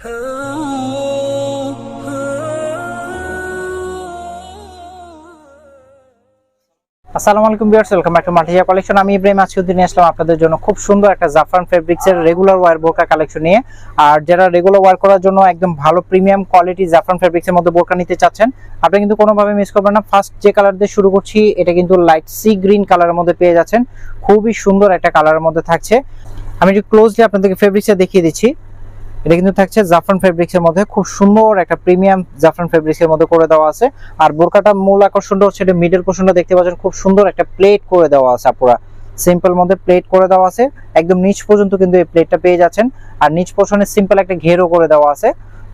আসসালামু আলাইকুম viewers, welcome back to মাল্টিজা কালেকশন। আমি ইব্রাহিম নিয়ে আসলাম আপনাদের জন্য খুব সুন্দর একটা জাফরান ফেব্রিক্স এর রেগুলার ওয়্যার বোরকা কালেকশন নিয়ে। আর যারা রেগুলার ওয়্যার করার জন্য একদম ভালো প্রিমিয়াম কোয়ালিটি জাফরান ফেব্রিক্স এর মধ্যে বোরকা নিতে চাচ্ছেন, আপনি কিন্তু কোনোভাবে মিস করবেন না। ফার্স্ট যে কালার দিয়ে শুরু করছি, এটা কিন্তু লাইট সি গ্রিন কালারের মধ্যে পেয়ে যাচ্ছেন। খুবই সুন্দর একটা কালারের মধ্যে থাকছে। আমি একটু ক্লোজলি আপনাদেরকে ফেব্রিক্সে দেখিয়ে দিচ্ছি। এটা কিন্তু থাকছে জাফরান ফেব্রিক্স এর মধ্যে। খুব সুন্দর একটা প্রিমিয়াম জাফরান ফেব্রিক্স এর মধ্যে করে দেওয়া আছে। আর বোরকাটা মূল আকর্ষণটা হচ্ছে এটা মিডল পোর্শনটা দেখতে পাচ্ছেন, খুব সুন্দর একটা প্লেট করে দেওয়া আছে পুরা সিম্পল মধ্যে প্লেট করে দেওয়া আছে। একদম নিচ পর্যন্ত কিন্তু এই প্লেটটা পেয়ে যাচ্ছেন। আর নিচ পোর্শনে সিম্পল একটা ঘেরও করে দেওয়া আছে।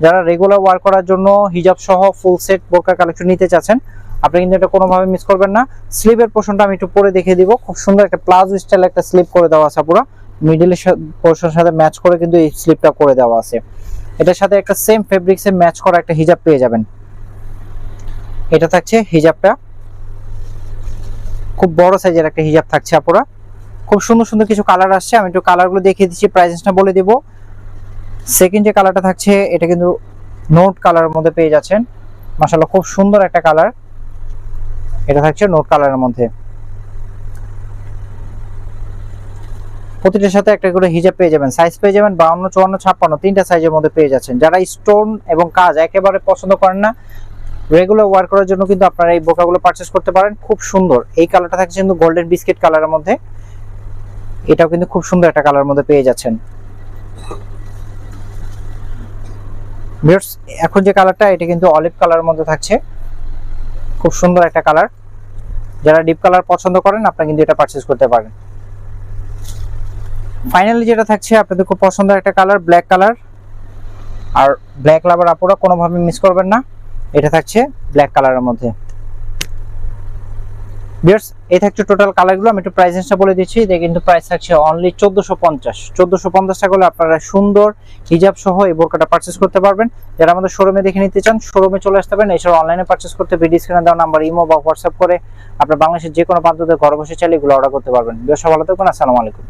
যারা রেগুলার ওয়ার করার জন্য হিজাব সহ ফুল সেট বোরকা কালেকশন নিতে চাচ্ছেন, আপনি কিন্তু এটা কোনোভাবে মিস করবেন না। স্লিভের পোর্শনটা আমি একটু পরে দেখিয়ে দিব। খুব সুন্দর একটা প্লাজো স্টাইল একটা স্লিপ করে দেওয়া আছে পুরো মিডলের পোর্শনের সাথে ম্যাচ করে কিন্তু এই স্লিপটা করে দেওয়া আছে। এটার সাথে একটা সেম ফেব্রিক্সে ম্যাচ করা একটা হিজাব পেয়ে যাবেন। এটা থাকছে হিজাবটা খুব বড় সাইজের একটা হিজাব থাকছে আপুরা। খুব সুন্দর সুন্দর কিছু কালার আসছে। আমি একটু কালারগুলো দেখিয়ে দিচ্ছি প্রাইসটা বলে দিব। সেকেন্ড যে কালারটা থাকছে, এটা কিন্তু নোট কালারের মধ্যে পেয়ে যাচ্ছেন। মাশাআল্লাহ, খুব সুন্দর একটা কালার এটা থাকছে নোট কালারের মধ্যে। প্রতিটার সাথে একটা করে হিজাব পেয়ে যাবেন। সাইজ পেয়ে যাবেন বাউন্ন, চুয়ান্ন, ছাপ্পান্ন, তিনটা সাইজের মধ্যে পেয়ে যাচ্ছেন। যারা স্টোন এবং কাজ একেবারে পছন্দ করেন না রেগুলার ওয়ার করার জন্য কিন্তু আপনারা এই বোকাগুলো পারচেস করতে পারেন। খুব সুন্দর। এই কালারটা থাকছে কিন্তু গোল্ডেন বিস্কিট কালারের মধ্যে। এটাও কিন্তু খুব সুন্দর একটা কালারের মধ্যে পেয়ে যাচ্ছেন। এখন যে কালারটা এটা কিন্তু অলিভ কালারের মধ্যে থাকছে। খুব সুন্দর একটা কালার যারা ডিপ কালার পছন্দ করেন, আপনারা কিন্তু এটা পারচেস করতে পারেন। ফাইনালি যেটা থাকছে, আপনাদের খুব পছন্দের একটা কালার ব্ল্যাক কালার আর ব্ল্যাক লাভার আপুরা কোনোভাবে মিস করবেন না। এটা থাকছে ব্ল্যাক কালারের মধ্যে। বিয়ার্স এই থাকছে টোটাল কালারগুলো আমি একটু প্রাইসেসটা বলে দিচ্ছি। এটা কিন্তু প্রাইস থাকছে অনলি চোদ্দোশো পঞ্চাশ। চোদ্দোশো পঞ্চাশ টাকা হলে আপনারা সুন্দর হিজাব সহ এই বোরকাটা পারচেস করতে পারবেন। যারা আমাদের শোরুমে দেখে নিতে চান শোরুমে চলে আসতে পারেন। এছাড়া অনলাইনে পারচেস করতে ভিডিও স্ক্রিনে দেওয়া নাম্বার ইমো বা হোয়াটসঅ্যাপ করে আপনার বাংলাদেশের যে কোনো প্রান্ততে ঘরে বসে চাইলে এগুলো অর্ডার করতে পারবেন। বিয়ার্স ভালো থাকবেন আসসালামু আলাইকুম।